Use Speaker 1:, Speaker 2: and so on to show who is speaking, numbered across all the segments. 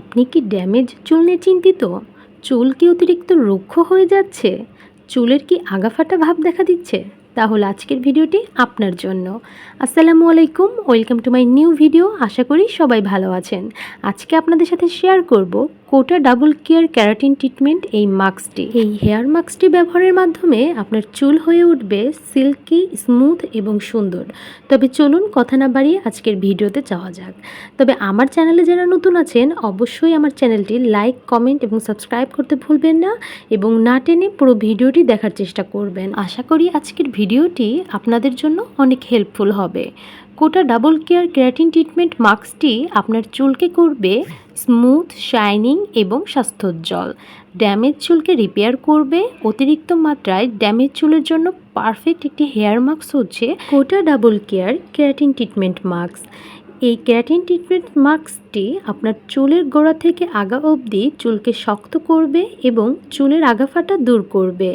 Speaker 1: আপনি কি ড্যামেজ চুল নিয়ে চিন্তিত? চুল কি অতিরিক্ত রুক্ষ হয়ে যাচ্ছে? চুলের কি আগাফাটা ভাব দেখা দিচ্ছে? তাহলে আজকের ভিডিওটি আপনার জন্য। আসসালামু আলাইকুম, welcome to my new video. আশা করি সবাই ভালো আছেন। আজকে আপনাদের সাথে শেয়ার করব কোটা ডাবল কেয়ার ক্যারাটিন ট্রিটমেন্ট এই মাস্কটি। এই হেয়ার মাস্কটি ব্যবহারের মাধ্যমে আপনার চুল হয়ে উঠবে সিল্কি, স্মুথ এবং সুন্দর। তবে চলুন কথা না বাড়িয়ে আজকের ভিডিওতে যাওয়া যাক। তবে আমার চ্যানেলে যারা নতুন আছেন, অবশ্যই আমার চ্যানেলটি লাইক, কমেন্ট এবং সাবস্ক্রাইব করতে ভুলবেন না এবং না টেনে পুরো ভিডিওটি দেখার চেষ্টা করবেন। আশা করি আজকের ভিডিওটি আপনাদের জন্য অনেক হেল্পফুল হবে। কোটা ডাবল কেয়ার ক্যারাটিন ট্রিটমেন্ট মাস্কটি আপনার চুলকে করবে স্মুথ শাইনিং এবং স্বাস্থ্যোজ্জ্বল। ড্যামেজ চুলকে রিপেয়ার করবে, অতিরিক্ত মাত্রায় ড্যামেজ চুলের জন্য পারফেক্ট একটি হেয়ার মাস্ক হচ্ছে Kota double care keratin treatment mask এই ক্যারাটিন ট্রিটমেন্ট মাস্কটি আপনার চুলের গোড়া থেকে আগা অবধি চুলকে শক্ত করবে এবং চুলের আগাফাটা দূর করবে।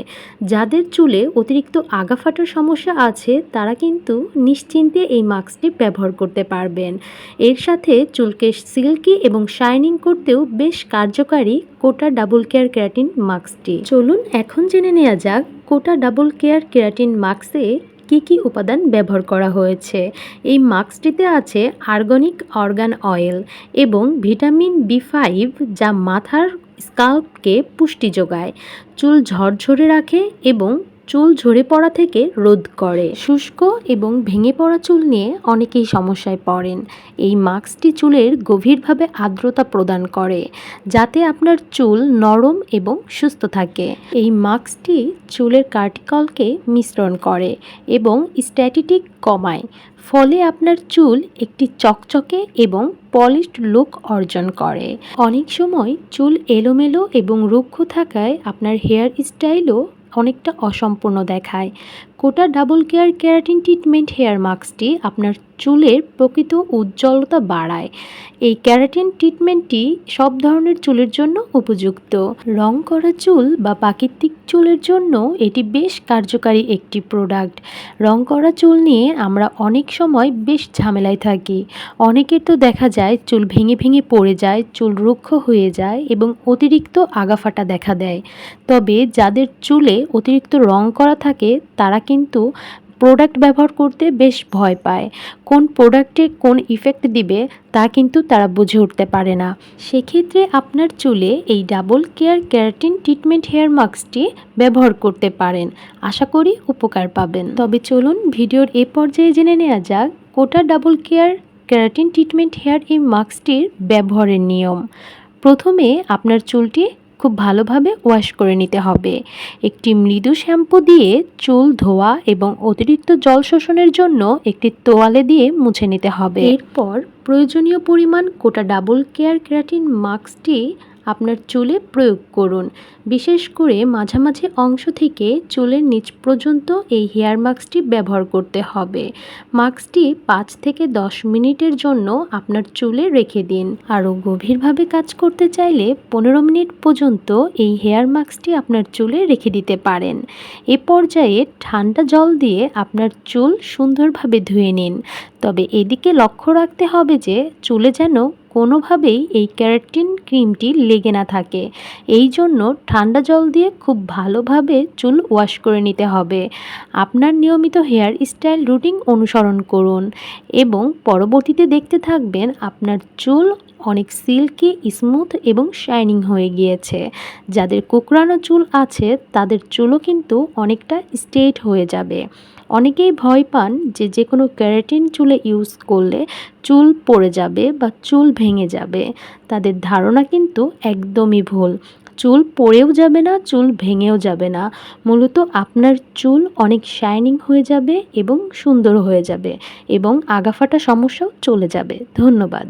Speaker 1: যাদের চুলে অতিরিক্ত আগাফাটার সমস্যা আছে, তারা কিন্তু নিশ্চিন্তে এই মাস্কটি ব্যবহার করতে পারবেন। এর সাথে চুলকে সিল্কি এবং শাইনিং করতেও বেশ কার্যকারী কোটা ডাবল কেয়ার ক্যারাটিন মাস্কটি। চলুন এখন জেনে নেওয়া যাক কোটা ডাবল কেয়ার ক্যারাটিন মাস্কে কি কি উপাদান ব্যবহার করা হয়েছে? এই মাস্কটিতে আছে আর্গনিক অর্গান অয়েল এবং ভিটামিন বি ফাইভ যা মাথার স্কাল্পকে পুষ্টি যোগায়, চুল ঝরঝরে রাখে এবং চুল ঝরে পড়া থেকে রোধ করে। শুষ্ক এবং ভেঙে পড়া চুল নিয়ে অনেকেই সমস্যায় পড়েন। এই মাস্কটি চুলের গভীরভাবে আর্দ্রতা প্রদান করে, যাতে আপনার চুল নরম এবং সুস্থ থাকে। এই মাস্কটি চুলের কার্টিকলকে মিশ্রণ করে এবং স্ট্যাটিটিক কমায়, ফলে আপনার চুল একটি চকচকে এবং পলিশড লুক অর্জন করে। অনেক সময় চুল এলোমেলো এবং রুক্ষ থাকায় আপনার হেয়ার স্টাইলও অনেকটা অসম্পূর্ণ দেখায়। কোটা double care keratin treatment hair মাস্কটি আপনার চুলের প্রকৃত উজ্জ্বলতা বাড়ায়। এই ক্যারাটিন ট্রিটমেন্টটি সব ধরনের চুলের জন্য উপযুক্ত। রং করা চুল বা প্রাকৃতিক চুলের জন্য এটি বেশ কার্যকারী একটি প্রোডাক্ট। রং করা চুল নিয়ে আমরা অনেক সময় বেশ ঝামেলায় থাকি। অনেকের তো দেখা যায় চুল ভেঙে ভেঙে পড়ে যায়, চুল রুক্ষ হয়ে যায় এবং অতিরিক্ত আগাফাটা দেখা দেয়। তবে যাদের চুলে অতিরিক্ত রং করা থাকে, তারা কিন্তু প্রোডাক্ট ব্যবহার করতে বেশ ভয় পায়। কোন প্রোডাক্টে কোন ইফেক্ট দিবে তা কিন্তু তারা বুঝে উঠতে পারে না। সেক্ষেত্রে আপনার চুলে এই double care keratin treatment hair মাস্কটি ব্যবহার করতে পারেন। আশা করি উপকার পাবেন। তবে চলুন ভিডিওর এ পর্যায়ে জেনে নেওয়া যাক কোটা double care keratin treatment hair এই মাস্কটির ব্যবহারের নিয়ম। প্রথমে আপনার চুলটি খুব ভালোভাবে ওয়াশ করে নিতে হবে। একটি মৃদু শ্যাম্পু দিয়ে চুল ধোয়া এবং অতিরিক্ত জল শোষণের জন্য একটি তোয়ালে দিয়ে মুছে নিতে হবে। এরপর প্রয়োজনীয় পরিমাণ কোটা ডাবল কেয়ার ক্যারাটিন মাস্কটি আপনার চুলে প্রয়োগ করুন। বিশেষ করে মাঝামাঝি অংশ থেকে চুলের নিচ পর্যন্ত এই হেয়ার মাস্কটি ব্যবহার করতে হবে। মাস্কটি পাঁচ থেকে দশ মিনিটের জন্য আপনার চুলে রেখে দিন। আরও গভীরভাবে কাজ করতে চাইলে পনেরো মিনিট পর্যন্ত এই হেয়ার মাস্কটি আপনার চুলে রেখে দিতে পারেন। এ পর্যায়ে ঠান্ডা জল দিয়ে আপনার চুল সুন্দরভাবে ধুয়ে নিন। তবে এদিকে লক্ষ্য রাখতে হবে যে চুলে যেন কোনোভাবেই এই ক্যারাটিন ক্রিমটি লেগে না থাকে। এই জন্য ঠান্ডা জল দিয়ে খুব ভালোভাবে চুল ওয়াশ করে নিতে হবে। আপনার নিয়মিত হেয়ার স্টাইল রুটিন অনুসরণ করুন এবং পরবর্তীতে দেখতে থাকবেন আপনার চুল অনেক সিল্কি, স্মুথ এবং শাইনিং হয়ে গিয়েছে। যাদের কুকরানো চুল আছে, তাদের চুলও কিন্তু অনেকটা স্ট্রেট হয়ে যাবে। অনেকেই ভয় পান যে যে কোনো ক্যারাটিন চুলে ইউজ করলে চুল পড়ে যাবে বা চুল ভেঙে যাবে, তাদের ধারণা কিন্তু একদমই ভুল। চুল পড়েও যাবে না, চুল ভেঙেও যাবে না। মূলত আপনার চুল অনেক শাইনিং হয়ে যাবে এবং সুন্দর হয়ে যাবে এবং আগাফাটা সমস্যাও চলে যাবে। ধন্যবাদ।